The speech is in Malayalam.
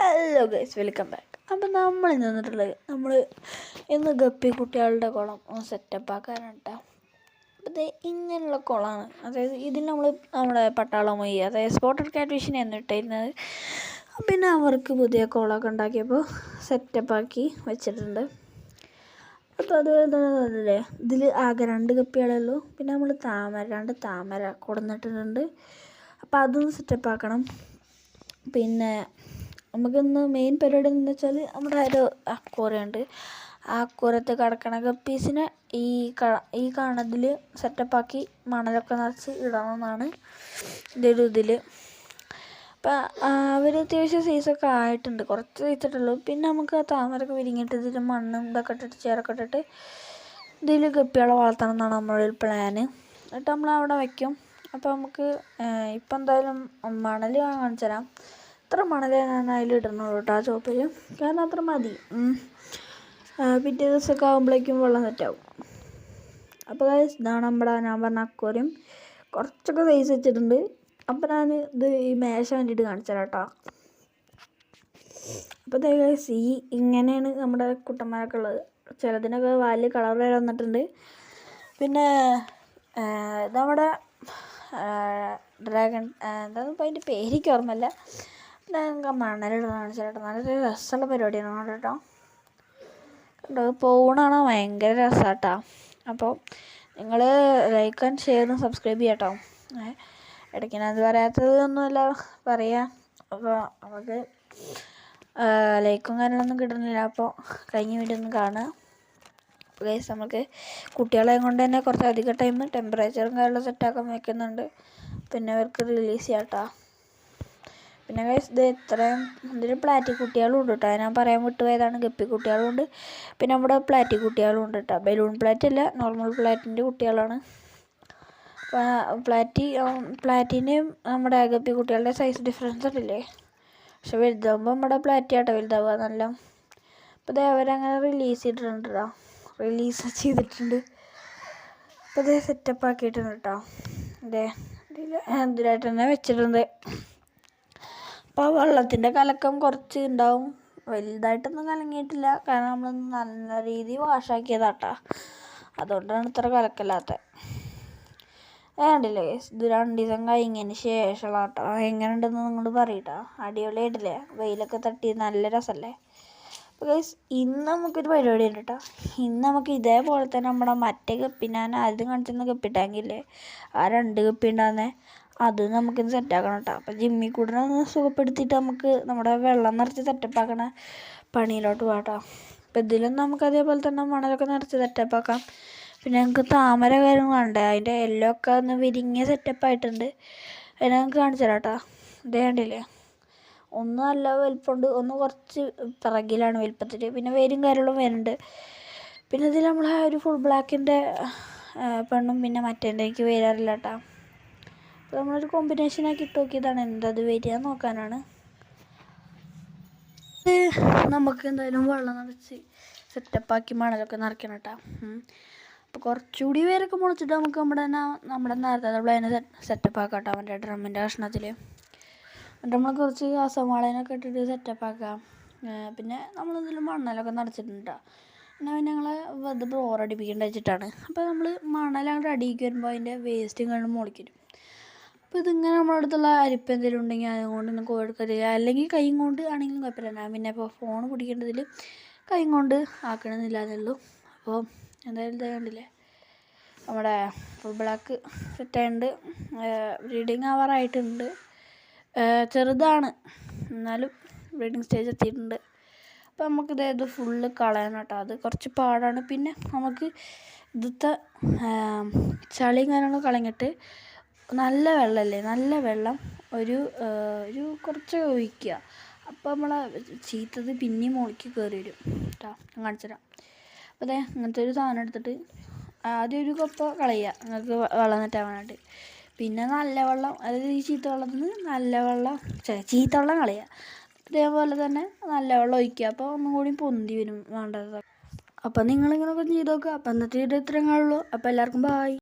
ഹലോ ഗൈസ് വെൽക്കം ബാക്ക് അപ്പം നമ്മൾ ഇന്ന് വന്നിട്ടുള്ളത് നമ്മൾ ഇന്ന് ഗപ്പി കുട്ടികളുടെ കുളം സെറ്റപ്പ് ആക്കാനാണ് കേട്ടോ അപ്പോൾ ഇത് ഇങ്ങനെയുള്ള കുളമാണ് അതായത് ഇതിൽ നമ്മൾ നമ്മുടെ പട്ടാളം പോയി അതായത് സ്പോട്ടഡ് കാറ്റ് ഫിഷിനെ എന്നിട്ടിരുന്നത് പിന്നെ അവർക്ക് പുതിയ കുളമൊക്കെ ഉണ്ടാക്കിയപ്പോൾ സെറ്റപ്പാക്കി വെച്ചിട്ടുണ്ട്. അപ്പോൾ അതുപോലെ തന്നെ അതല്ലേ ഇതിൽ ആകെ രണ്ട് കപ്പികളേ പിന്നെ നമ്മൾ താമര രണ്ട് താമര കൊടുന്നിട്ടിട്ടുണ്ട്. അപ്പോൾ അതൊന്ന് സെറ്റപ്പ് ആക്കണം. പിന്നെ നമുക്കിന്ന് മെയിൻ പരിപാടി എന്ന് വെച്ചാൽ നമ്മുടെ ഒരു അക്കൂറയുണ്ട് ആ അക്വേറിയത്തിൽ കിടക്കണ ഗപ്പീസിനെ ഈ ഈ കാണതിൽ സെറ്റപ്പാക്കി മണലൊക്കെ നിറച്ച് ഇടണമെന്നാണ് ഇതൊരു ഇതിൽ അപ്പം അവർ അത്യാവശ്യം സൈസൊക്കെ ആയിട്ടുണ്ട്. കുറച്ച് സൈസിട്ടുള്ളൂ പിന്നെ നമുക്ക് ആ താമരൊക്കെ വിരിങ്ങിയിട്ട് ഇതിൽ മണ്ണും ഇതൊക്കെ ഇട്ടിട്ട് ചേരൊക്കെ ഇട്ടിട്ട് ഇതിൽ ഗപ്പികളെ വളർത്തണം എന്നാണ് നമ്മുടെ ഒരു പ്ലാന് എന്നിട്ട് നമ്മൾ അവിടെ വയ്ക്കും അപ്പോൾ നമുക്ക് ഇപ്പം എന്തായാലും മണൽ കാണിച്ചു തരാം ഇത്ര മണലേ ഞാൻ അതിൽ കേട്ടോ ആ ചോപ്പിൽ കാരണം അത്ര മതി. പിറ്റേ ദിവസമൊക്കെ ആകുമ്പോഴേക്കും വെള്ളം സെറ്റാവും അപ്പോൾ ഇതാണ് നമ്മുടെ ഞാൻ പറഞ്ഞ അക്വറിയം. കുറച്ചൊക്കെ സൈസ് വെച്ചിട്ടുണ്ട്. അപ്പം ഞാൻ ഇത് ഈ മേശ വേണ്ടിയിട്ട് കാണിച്ചു തരാം കേട്ടോ. അപ്പോൾ ഗൈസ് ഈ ഇങ്ങനെയാണ് നമ്മുടെ കുട്ടന്മാരൊക്കെ ഉള്ളത്. ചിലതിനൊക്കെ വാൽ കളർ വരെ വന്നിട്ടുണ്ട്. പിന്നെ നമ്മുടെ ഡ്രാഗൺ എന്താ അതിന്റെ പേരിക്ക് ഓർമ്മയില്ല. ഞങ്ങൾക്ക് മണലിടുന്ന കാണിച്ചിട്ട് നല്ലൊരു രസമുള്ള പരിപാടിയാണ് കേട്ടോ കണ്ടോ പോകണാണോ ഭയങ്കര രസമാണ് കേട്ടോ അപ്പോൾ നിങ്ങൾ ലൈക്ക് ആൻഡ് ഷെയറും സബ്സ്ക്രൈബ് ചെയ്യാം കേട്ടോ ഇടയ്ക്ക് അത് പറയാത്തത് ഒന്നുമല്ല പറയാം. അപ്പോൾ നമുക്ക് ലൈക്കും കാര്യങ്ങളൊന്നും കിട്ടുന്നില്ല. അപ്പോൾ കഴിഞ്ഞ വീഡിയോ ഒന്ന് കാണുക. അപ്പോൾ നമുക്ക് കുട്ടികളെ കൊണ്ട് തന്നെ കുറച്ച് അധിക ടൈം ടെമ്പറേച്ചറും കാര്യങ്ങളും സെറ്റാക്കാൻ വെക്കുന്നുണ്ട്. പിന്നെ അവർക്ക് റിലീസ് ചെയ്യാം കേട്ടോ പിന്നെ ഇത് ഇത്രയും ഇതിൽ പ്ലാറ്റി കുട്ടികളും ഉണ്ട് കേട്ടോ ഞാൻ പറയാൻ വിട്ടുപോയതാണ് ഗപ്പി കുട്ടികളും ഉണ്ട് പിന്നെ നമ്മുടെ പ്ലാറ്റി കുട്ടികളും ഉണ്ട് കേട്ടോ ബലൂൺ പ്ലാറ്റ് അല്ല നോർമൽ പ്ലാറ്റിന്റെ കുട്ടികളാണ്. പ്ലാറ്റി പ്ലാറ്റിന്റെയും നമ്മുടെ ഗപ്പി കുട്ടികളുടെ സൈസ് ഡിഫറൻസ് ഉണ്ടല്ലേ? പക്ഷെ വലുതാകുമ്പോൾ നമ്മുടെ പ്ലാറ്റി ആട്ടോ വലുതാവുക നല്ല. അപ്പോൾ ഇതേ അവരങ്ങനെ റിലീസ് ചെയ്തിട്ടുണ്ട് കേട്ടോ റിലീസ് ചെയ്തിട്ടുണ്ട്. അപ്പോൾ ഇതേ സെറ്റപ്പ് ആക്കിയിട്ടുണ്ട് കേട്ടോ അതെ ഇതിലായിട്ട് തന്നെ വെച്ചിട്ടുണ്ട് അപ്പോൾ വെള്ളത്തിന്റെ കലക്കം കുറച്ച് ഉണ്ടാവും വലുതായിട്ടൊന്നും കലങ്ങിയിട്ടില്ല. കാരണം നമ്മൾ നല്ല രീതിയിൽ വാഷാക്കിയതാട്ടാ അതുകൊണ്ടാണ് ഇത്ര കലക്കല്ലാത്തത് വേണ്ടില്ലേ ഇത് രണ്ട് ദിവസം കഴിഞ്ഞതിന് ശേഷമുള്ള കേട്ടോ എങ്ങനെ ഉണ്ടെന്ന് നിങ്ങൾ പറയട്ടോ. അടിപൊളിയായിട്ടില്ലേ? വെയിലൊക്കെ തട്ടി നല്ല രസമല്ലേ അപ്പോൾ ഗൈസ് ഇന്ന് നമുക്കൊരു പരിപാടി ഉണ്ട് കേട്ടോ ഇന്ന് നമുക്ക് ഇതേപോലെ തന്നെ നമ്മുടെ മറ്റേ കപ്പി ഞാൻ ആദ്യം കാണിച്ചിരുന്ന കപ്പി ടാങ്കില്ലേ ആ രണ്ട് കപ്പി ഉണ്ടാകുന്നേ അത് നമുക്കിത് സെറ്റാക്കണം കേട്ടോ അപ്പോൾ ജിമ്മി കൂടെ ഒന്ന് സുഖപ്പെടുത്തിയിട്ട് നമുക്ക് നമ്മുടെ വെള്ളം നിറച്ച് സെറ്റപ്പാക്കണ പണിയിലോട്ട് പോകാം കേട്ടോ അപ്പോൾ ഇതിലും നമുക്ക് അതേപോലെ തന്നെ മണലൊക്കെ നിറച്ച് സെറ്റപ്പാക്കാം പിന്നെ നമുക്ക് താമര കാര്യങ്ങളുണ്ട് അതിന്റെ എല്ലോ ഒക്കെ ഒന്ന് വിരിഞ്ഞ സെറ്റപ്പായിട്ടുണ്ട് അതിനെ നമുക്ക് കാണിച്ചു തരാം കേട്ടോ ഇതേ കണ്ടില്ലേ? ഒന്ന് നല്ല വലിപ്പമുണ്ട്. ഒന്ന് കുറച്ച് പിറകിലാണ് വലിപ്പത്തിൽ പിന്നെ വേരും കാര്യങ്ങളും വരുന്നുണ്ട്. പിന്നെ ഇതിൽ നമ്മൾ ഒരു ഫുൾ ബ്ലാക്കിന്റെ പെണ്ണും പിന്നെ മറ്റേന്റെക്ക് വരാറില്ല കേട്ടോ അപ്പോൾ നമ്മളൊരു കോമ്പിനേഷനാക്കി ഇട്ട് നോക്കിയതാണ് എന്തത് വരിക നോക്കാനാണ്. നമുക്ക് എന്തായാലും വെള്ളം നിറച്ച് സെറ്റപ്പാക്കി മണലൊക്കെ നിറയ്ക്കണം കേട്ടോ അപ്പോൾ കുറച്ചുകൂടി പേരൊക്കെ മുളച്ചിട്ട് നമുക്ക് നമ്മുടെ തന്നെ നമ്മുടെ നേരത്തെ പ്ലാന് സെറ്റപ്പ് ആക്കാം കേട്ടോ അവന്റെ ഡ്രമ്മിന്റെ കഷ്ണത്തിൽ എന്നിട്ട് നമ്മൾ കുറച്ച് അസമാളേനൊക്കെ ഇട്ടിട്ട് സെറ്റപ്പ് ആക്കാം. പിന്നെ നമ്മളിതിൽ മണലൊക്കെ നിറച്ചിട്ടുണ്ട് പിന്നെ ഞങ്ങൾ വെറുതെ ബ്രോറടിപ്പിക്കേണ്ട വെച്ചിട്ടാണ്. അപ്പോൾ നമ്മൾ മണലങ്ങോട്ട് അടിയിക്ക് വരുമ്പോൾ അതിന്റെ വേസ്റ്റും കണ്ട് മുളിക്കും അപ്പോൾ ഇതിങ്ങനെ നമ്മുടെ അടുത്തുള്ള അരിപ്പ് എന്തെങ്കിലും ഉണ്ടെങ്കിൽ അതുകൊണ്ട് ഒന്ന് എടുക്കരുത് അല്ലെങ്കിൽ കൈയും കൊണ്ട് ആണെങ്കിലും കുഴപ്പമില്ല ഞാൻ പിന്നെ ഇപ്പോൾ ഫോൺ പിടിക്കേണ്ടതിൽ കൈയും കൊണ്ട് ആക്കണമെന്നില്ലാതെ ഉള്ളൂ. അപ്പോൾ എന്തായാലും ഇതായതുകൊണ്ടില്ലേ കണ്ടില്ലേ? നമ്മുടെ ഫുൾ ബ്ലാക്ക് സെറ്റായിട്ടുണ്ട് ബ്രീഡിങ് ആവാറായിട്ടുണ്ട് ചെറുതാണ്. എന്നാലും ബ്രീഡിങ് സ്റ്റേജ് എത്തിയിട്ടുണ്ട്. അപ്പോൾ നമുക്കിത് ഇത് ഫുള്ള് കളയണം കേട്ടോ. അത് കുറച്ച് പാടാണ്. പിന്നെ നമുക്ക് ഇതത്തെ ചളിയും കാര്യങ്ങളും കളഞ്ഞിട്ട് നല്ല വെള്ളമല്ലേ? നല്ല വെള്ളം ഒരു ഒരു കുറച്ച് ഒഴിക്കുക. അപ്പോൾ നമ്മളെ ചീത്തത് പിന്നെയും മുകളിലേക്ക് കയറി വരും. കേട്ടോ ഞാൻ കാണിച്ചു തരാം. അപ്പോൾ അതെ അങ്ങനത്തെ ഒരു സാധനം എടുത്തിട്ട് ആദ്യം ഒരു കപ്പ് കളയുക. നിങ്ങൾക്ക് വെള്ളം നെറ്റാൻ വേണ്ടിയിട്ട്. പിന്നെ നല്ല വെള്ളം അതായത് ഈ ചീത്ത വെള്ളത്തിൽ നിന്ന് നല്ല വെള്ളം ചീത്ത വെള്ളം കളയുക. ഇതേപോലെ തന്നെ നല്ല വെള്ളം ഒഴിക്കുക. അപ്പോൾ ഒന്നും കൂടി പൊന്തി വരും വേണ്ടത്. അപ്പം നിങ്ങളിങ്ങനെയൊക്കെ ചെയ്ത് നോക്കുക അപ്പം എന്നിട്ട് ഇത് ഇത്രയും കാണുള്ളൂ. അപ്പോൾ എല്ലാവർക്കും ബായ്